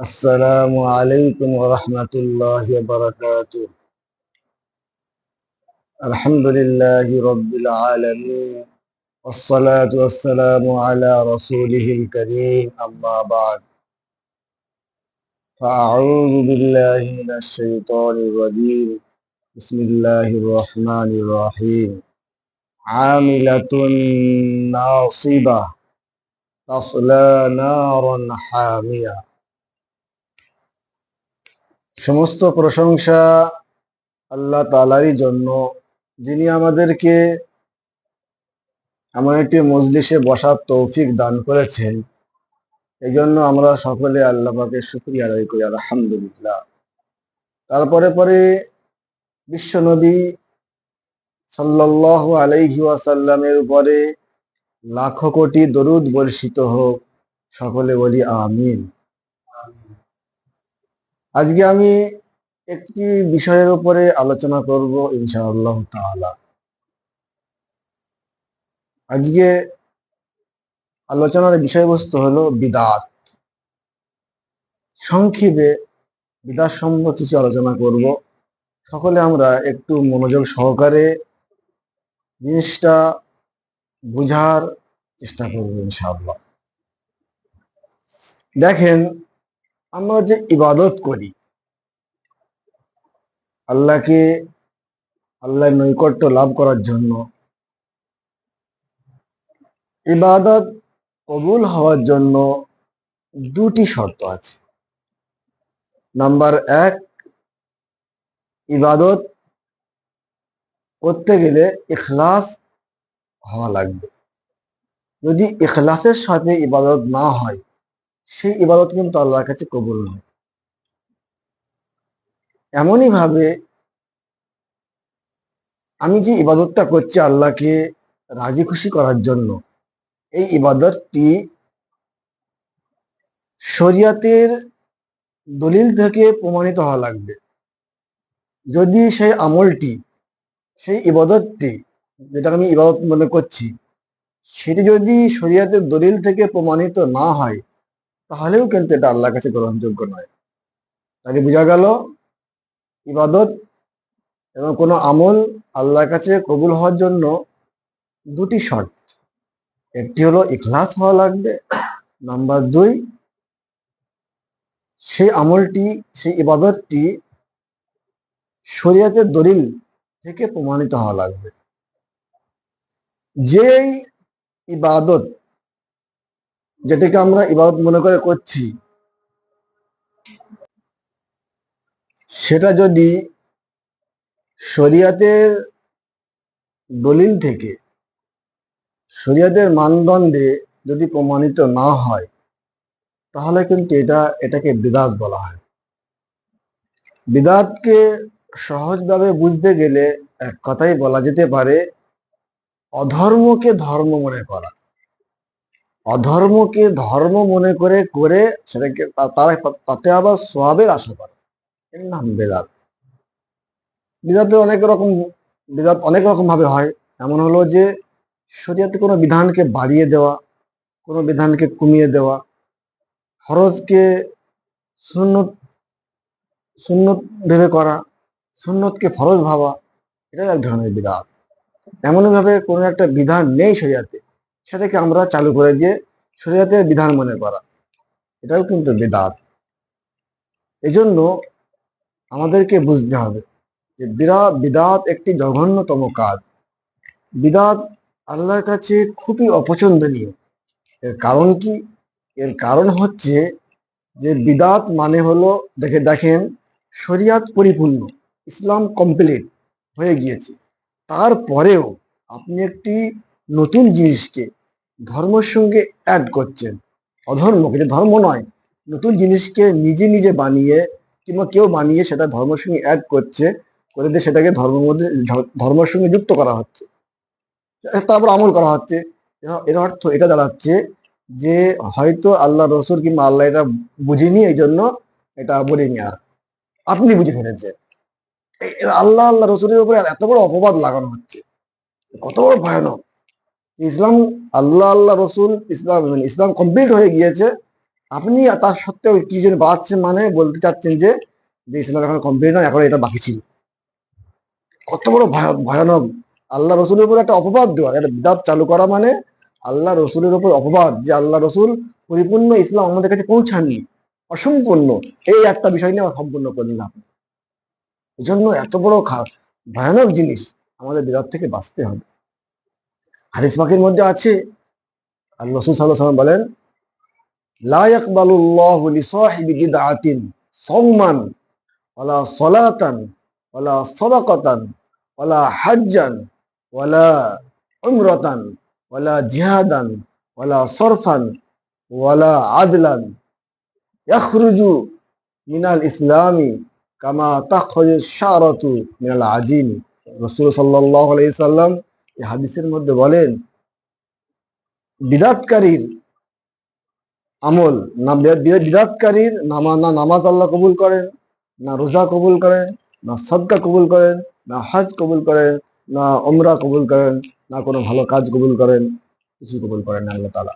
السلام عليكم ورحمة الله وبركاته. الحمد لله رب العالمين والصلاة والسلام على رسوله الكريم أما بعد. فأعوذ بالله من الشيطان الرجيم. بسم الله الرحمن الرحيم. عاملة ناصبة تصلى نارا حامية. সমস্ত প্রশংসা আল্লাহ তালারই জন্য। যিনি আমাদেরকে এমন একটি মজলিসে বসার তৌফিক দান করেছেন এই জন্য আমরা সকলে আল্লাহকে পাকে শুক্রিয়া আদায় করি, আলহামদুলিল্লাহ। তারপরে পরে বিশ্বনবী সাল্লাল্লাহু আলাইহি ওয়াসাল্লামের উপরে লাখো কোটি দরুদ বর্ষিত হোক, সকলে বলি আমিন। আজকে আমি একটি বিষয়ের উপরে আলোচনা করব ইনশাআল্লাহ তাআলা। আজকে আলোচনার বিষয়বস্তু হলো বিদাত। সংক্ষেপে বিদাত সম্পর্কে কিছু আলোচনা করব। সকলে আমরা একটু মনোযোগ সহকারে জিনিসটা বুঝার চেষ্টা করব ইনশাআল্লাহ। দেখেন আমরা যে ইবাদত করি, আল্লাহকে, আল্লাহর নৈকট্য লাভ করার জন্য, ইবাদত কবুল হওয়ার জন্য দুটি শর্ত আছে। নাম্বার এক, ইবাদত করতে গেলে ইখলাস হওয়া লাগবে। যদি ইখলাসের সাথে ইবাদত না হয় সেই ইবাদত কিন্তু আল্লাহর কাছে কবুল নয়। এমনই ভাবে আমি যে ইবাদতটা করছি আল্লাহকে রাজি খুশি করার জন্য, এই ইবাদতটি শরিয়াতের দলিল থেকে প্রমাণিত হওয়া লাগবে। যদি সেই আমলটি, সেই ইবাদতটি যেটা আমি ইবাদত মনে করছি, সেটি যদি শরিয়াতের দলিল থেকে প্রমাণিত না হয় তাহলেও কিন্তু এটা আল্লাহর কাছে গ্রহণযোগ্য নয়। তাহলে বোঝা গেল, ইবাদত এবং কোনো আমল আল্লাহর কাছে কবুল হওয়ার জন্য দুটি শর্ত। একটি হলো ইখলাস হওয়া লাগবে। নাম্বার দুই, সেই আমলটি, সেই ইবাদতটি শরিয়াতের দলিল থেকে প্রমাণিত হওয়া লাগবে। যেই ইবাদত যেটাকে আমরা ইবাদত মনে করে করছি। সেটা যদি শরিয়াতের দলিল থেকে, শরিয়াতের মানদণ্ডে যদি প্রমাণিত না হয়, তাহলে কিন্তু এটা, এটাকে বিদাত বলা হয়। বিদাতকে সহজভাবে বুঝতে গেলে এক কথাই বলা যেতে পারে, অধর্মকে ধর্ম মনে করা। অধর্মকে ধর্ম মনে করে করে সেটাকে তারা, তাতে আবার সোয়াবের আশা করে। এর নাম বেদাত। বিদাতে অনেক রকম, বিদাত অনেক রকম ভাবে হয়। এমন হলো যে, শরীয়তে কোনো বিধানকে বাড়িয়ে দেওয়া, কোনো বিধানকে কমিয়ে দেওয়া খরচকে সুন্নত সুন্নত ভেবে করা, সুন্নতকে ফরজ ভাবা এটা এক ধরনের বিধান এমনভাবে কোনো একটা বিধান নেই শরিয়াতে। সেটাকে আমরা চালু করে দিয়ে শরিয়াতের বিধান মনে করা। এটাও কিন্তু বিদাত। এই জন্য আমাদেরকে বুঝতে হবে যে বিরাট বিদাত একটি জঘন্যতম কাজ। বিদাত আল্লাহর কাছে খুবই অপছন্দনীয়। এর কারণ কি? এর কারণ হচ্ছে যে বিদাত মানে হলো, দেখে দেখেন, শরিয়াত পরিপূর্ণ, ইসলাম কমপ্লিট হয়ে গিয়েছে। তারপরেও আপনি একটি নতুন জিনিসকে ধর্মের সঙ্গে অ্যাড করছেন। অধর্মকে যে ধর্ম নয়। নতুন জিনিসকে নিজে নিজে বানিয়ে কিংবা কেউ বানিয়ে সেটা ধর্মের সঙ্গে অ্যাড করছে, করে দিয়ে সেটাকে ধর্মের মধ্যে ধর্মের সঙ্গে যুক্ত করা হচ্ছে। তারপর আমল করা হচ্ছে। এর- অর্থ এটা দাঁড়াচ্ছে যে হয়তো আল্লাহ রসুল কিংবা আল্লাহ এটা বুঝিনি এই জন্য এটা বলিনি আর আপনি বুঝে ফেলেছেন। আল্লাহ আল্লাহ রসুলের উপরে এত বড় অপবাদ লাগানো হচ্ছে। কত বড় ভয়ানক। ইসলাম, আল্লাহ আল্লাহ, রসুল, ইসলাম মানে ইসলাম কমপ্লিট হয়ে গিয়েছে। আপনি তার সত্ত্বেও কি জন্য বাড়াচ্ছেন মানে বলতে চাচ্ছেন যে যে ইসলাম এখন কমপ্লিট নয়, এখন এটা বাকি ছিল। কত বড় ভয়- ভয়ানক। আল্লাহ, রসুলের উপর একটা অপবাদ দেওয়া একটা বিদাত চালু করা মানে আল্লাহ, রসুলের উপর অপবাদ যে আল্লাহ, রসুল পরিপূর্ণ ইসলাম আমাদের কাছে পৌঁছাননি। অসম্পূর্ণ। এই একটা বিষয় নিয়ে আমরা সম্পূর্ণ করলেন আপনি এই জন্য এত বড় ভয়ানক জিনিস আমাদের বিরাট থেকে বাঁচতে হবে। হাদিস পাখির মধ্যে আছে আল্লাহ রসুল সাল্লাম বলেন ওয়ালা হাজ্জান, ওয়ালা জিহাদান, ওয়ালা সরফান, ওয়ালা ইয়াখরুজু মিনাল ইসলামি কামা তাখরুজু রাসূল সাল্লাম হাদিসের মধ্যে বলেন, বিদাতকারীর আমল না বিদা- বিদা- বিদাতকারীর নামা না নামাজ আল্লাহ কবুল করেন, না রোজা কবুল করেন, না সদকা কবুল করেন, না হজ কবুল করেন, না ওমরা কবুল করেন, না কোনো ভালো কাজ কবুল করেন কিছু কবুল করেন না আল্লাহ তালা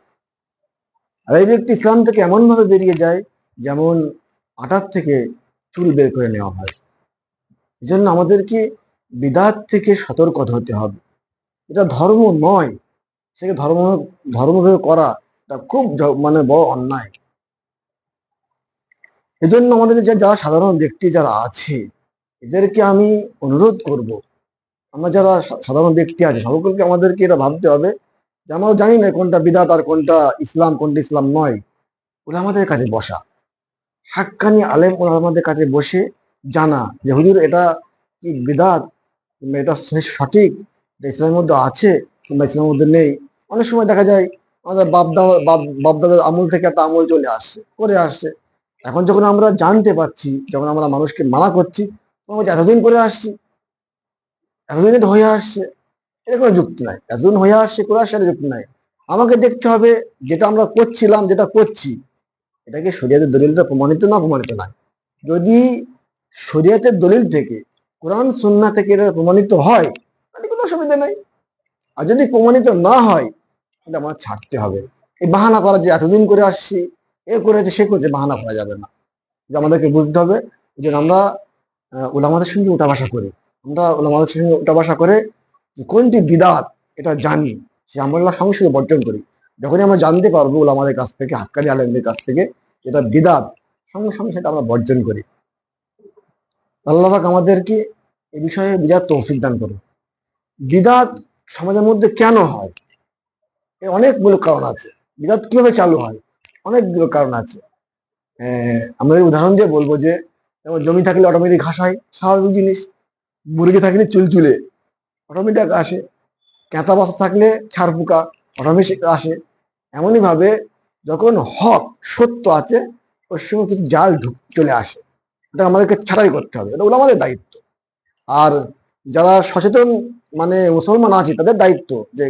আর এই ব্যক্তি ইসলাম থেকে এমন ভাবে বেরিয়ে যায় যেমন আটার থেকে চুল বের করে নেওয়া হয়। এই জন্য আমাদেরকে বিদাত থেকে সতর্ক হতে হবে। এটা ধর্ম নয়। সেকে ধর্ম, ধর্মভাবে করা এটা খুব মানে বড় অন্যায়। এজন্য আমাদের যে যারা সাধারণ ব্যক্তি যারা আছে, এদেরকে আমি অনুরোধ করব, আমরা যারা সাধারণ ব্যক্তি আছে, সকলকে আমাদেরকে এটা ভাবতে হবে যে আমরাও জানি না কোনটা বিদাত আর কোনটা ইসলাম কোনটা ইসলাম নয়। ওরা আমাদের কাছে বসা। হাক্কানি আলেম ওরা আমাদের কাছে বসে জানা যে হুজুর এটা কি বিদাত? এটা সঠিক? এটা ইসলামের মধ্যে আছে কিংবা ইসলামের মধ্যে নেই অনেক সময় দেখা যায় আমাদের বাপদাদা বাপদাদার আমল থেকে একটা আমল চলে আসছে করে আসছে এখন যখন আমরা জানতে পারছি যখন আমরা মানুষকে মানা করছি তখন বলছি, এতদিন করে আসছি এতদিন এটা হয়ে আসছে। এটা কোনো যুক্তি নাই। এতদিন হয়ে আসছে করে আসছে এটা যুক্তি নাই। আমাকে দেখতে হবে যেটা আমরা করছিলাম যেটা করছি। এটাকে শরীয়তের দলিলটা প্রমাণিত না প্রমাণিত না যদি শরীয়তের দলিল থেকে কোরআন সুন্না থেকে এটা প্রমাণিত হয় অসুবিধা নাই। আর যদি প্রমাণিত না হয়, তাহলে আমার ছাড়তে হবে। এই বাহানা করা যে এতদিন করে আসছি, এ করেছে, সে করেছে, বাহানা করা যাবে না। যে আমাদেরকে বুঝতে হবে যে আমরা ওলামাদের সঙ্গে উঠা বাসা করি। আমরা ওলামাদের সঙ্গে উঠা বাসা করে কোনটি বিদাত, এটা জানি। সে আমরা সঙ্গে বর্জন করি। যখনই আমরা জানতে পারব ওলামাদের কাছ থেকে হাক্কারি আলেমদের কাছ থেকে এটা বিদাত, সঙ্গে সঙ্গে সেটা আমরা বর্জন করি। আল্লাহ পাক আমাদেরকে এই বিষয়ে বিদাত তৌফিক দান করুন বিদাত সমাজের মধ্যে কেন হয়? এর অনেকগুলো কারণ আছে। বিদাত কীভাবে চালু হয়? অনেকগুলো কারণ আছে। আমরা উদাহরণ দিয়ে বলব যে জমি থাকলে অটোমেটিক ঘাস হয়, স্বাভাবিক জিনিস। মুরগি থাকলে চুলচুলে অটোমেটিক আসে। ক্যাঁতা বাসা থাকলে ছাড় পোকা অটোমেটিক আসে। এমনই ভাবে যখন হক, সত্য আছে ওর সঙ্গে কিছু জাল ঢুক, চলে আসে। এটা আমাদেরকে ছাড়াই করতে হবে। এটা হলো আমাদের দায়িত্ব। আর যারা সচেতন মানে মুসলমান আছে, তাদের দায়িত্ব যে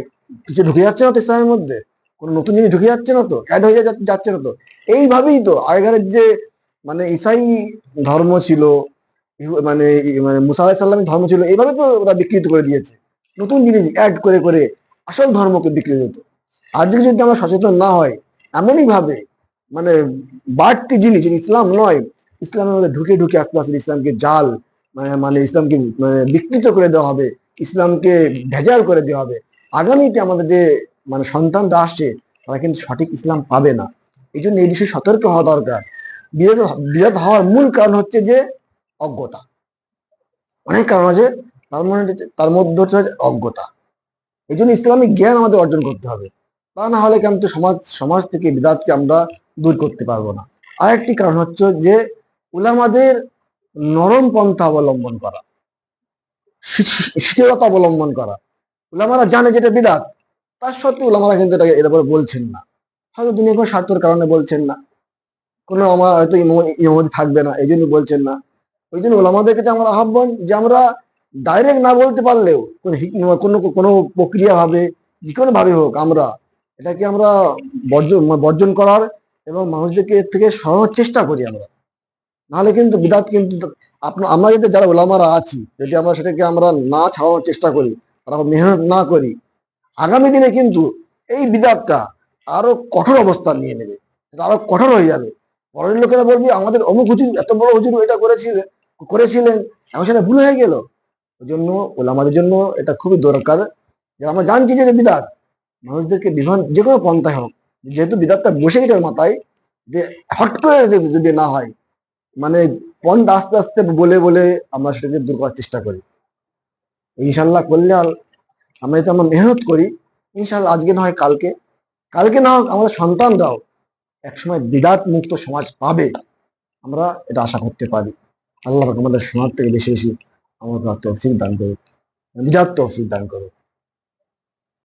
কিছু ঢুকে যাচ্ছে না তো ইসলামের মধ্যে, কোনো নতুন জিনিস ঢুকে যাচ্ছে না তো অ্যাড হয়ে যাচ্ছে না তো। এইভাবেই তো আগেকার যে মানে ইসাই ধর্ম ছিল মানে মানে মুসা আলাহ ধর্ম ছিল, এইভাবে তো ওরা বিকৃত করে দিয়েছে। নতুন জিনিস অ্যাড করে করে আসল ধর্মকে বিকৃত হতো আজকে যদি আমরা সচেতন না হয় এমনই ভাবে মানে বাড়তি জিনিস ইসলাম নয়, ইসলামের মধ্যে ঢুকে ঢুকে আস্তে আস্তে ইসলামকে জাল মানে মানে ইসলামকে মানে বিকৃত করে দেওয়া হবে ইসলামকে ভেজাল করে দেওয়া হবে। আগামীতে আমাদের যে মানে সন্তানরা আসছে, তারা কিন্তু সঠিক ইসলাম পাবে না। এই জন্য এই বিষয়ে সতর্ক হওয়া দরকার। বিরোধ বিরোধ হওয়ার মূল কারণ হচ্ছে যে, অজ্ঞতা। অনেক কারণ আছে, তার মধ্যে তার মধ্যে হচ্ছে অজ্ঞতা। এই জন্য ইসলামিক জ্ঞান আমাদের অর্জন করতে হবে। তা না হলে কিন্তু সমাজ সমাজ থেকে বিদাতকে আমরা দূর করতে পারব না। আরেকটি কারণ হচ্ছে যে, উলামাদের নরম পন্থা অবলম্বন করা। শি- অবলম্বন করা। উলামারা জানে যেটা বিদাত, তার সত্ত্বেও উলামারা কিন্তু এটাকে এর ব্যাপারে বলছেন না। হয়তো দুনিয়া কোনো স্বার্থের কারণে বলছেন না। কোনো আমার হয়তো ইমামতি থাকবে না, এই জন্য বলছেন না। ওই জন্য ওলামাদের কাছে আমার আহ্বান, যে আমরা ডাইরেক্ট না বলতে পারলেও কোনো কোনো প্রক্রিয়া ভাবে, যে কোনো ভাবে হোক, আমরা এটাকে আমরা বর্জন মানে বর্জন করার এবং মানুষদেরকে এর থেকে সরানোর চেষ্টা করি আমরা। নাহলে কিন্তু বিদাত কিন্তু আপনার আমরা যদি যারা ওলামারা আছি, যদি আমরা সেটাকে আমরা না ছাড়ানোর চেষ্টা করি, তারা মেহনত না করি, আগামী দিনে কিন্তু এই বিদাতটা আরও কঠোর অবস্থান নিয়ে নেবে আরও কঠোর হয়ে যাবে। পরের লোকেরা বলবি, আমাদের অমুক হুজুর, এত বড় হুজুর এটা করেছিলেন করেছিলেন। এমন সেটা ভুল হয়ে গেল। ওই জন্য ওলা আমাদের জন্য এটা খুবই দরকার। যে আমরা জানছি যে বিদাত, মানুষদেরকে বিভান যে কোনো পন্থায় হোক, যেহেতু বিদাতটা বসে গেছে মাথায়, যে হট করে যদি না হয় মানে পন্থা আস্তে আস্তে বলে বলে আমরা সেটাকে দূর করার চেষ্টা করি। ইনশাল্লাহ করলে আমরা যদি আমরা মেহনত করি ইনশাল্লাহ আজকে না হয় কালকে কালকে না হোক আমাদের সন্তানরাও একসময় বিদাত মুক্ত সমাজ পাবে, আমরা এটা আশা করতে পারি। আল্লাহ আমাদের সোনার থেকে বেশি বেশি আমরা তৌফিক দান করুক। বিদাত তৌফিক দান করুক।